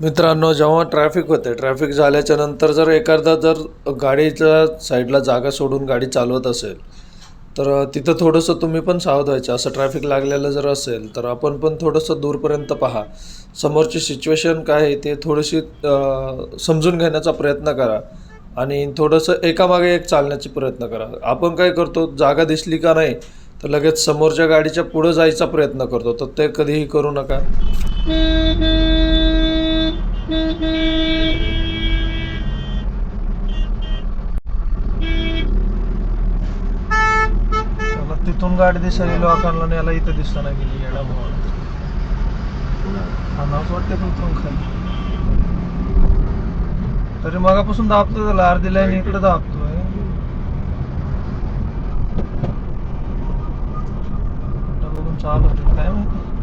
मित्रांनो जेव्हा ट्रॅफिक होते ट्रॅफिक झाल्याच्यानंतर जर एखादा जर गाडीच्या साईडला जागा सोडून गाडी चालवत असेल तर तिथं थोडंसं तुम्ही पण सावध व्हायचं. असं ट्रॅफिक लागलेलं जर असेल तर आपण पण थोडंसं दूरपर्यंत पहा. समोरची सिच्युएशन काय आहे ते थोडीशी समजून घेण्याचा प्रयत्न करा. आणि थोडंसं एकामागे एक चालण्याचा प्रयत्न करा. आपण काय करतो जागा दिसली का नाही तर लगेच समोरच्या गाडीच्या पुढं जायचा प्रयत्न करतो. तर ते कधीही करू नका. मला तिथून गाडी दिसायला लोकांना याला इथं दिसता नाही गेली येडा असं वाटतं का उतरून खाली? तरी मगापासून दाबतो त्याला अर्धी लाईन इकडे दाबतोय. बघून चालू होते काय माहिती.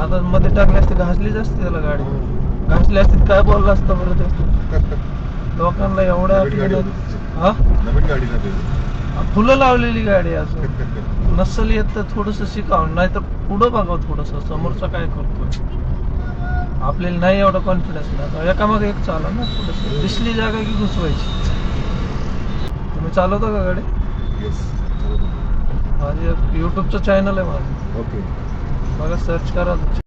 आता मध्ये टाकली असते घासलीच असते त्याला गाडी. घासली असती काय बोलला असतं बरं ते? लोकांना एवढ्या हा? नवीन गाडी फुलं लावलेली गाडी असं नसल येत तर थोडस शिकावं नाही तर पुढं बघावं थोडस. समोरचा काय करतोय? आपल्याला नाही एवढा कॉन्फिडन्स नाही एकामागे एक चाला ना थोडस. दिसली जागा की घुसवायची? तुम्ही चालवता का गाडी? माझी युट्यूबचं चॅनल आहे माझं. Okay Aga sarı çıkar azıcık.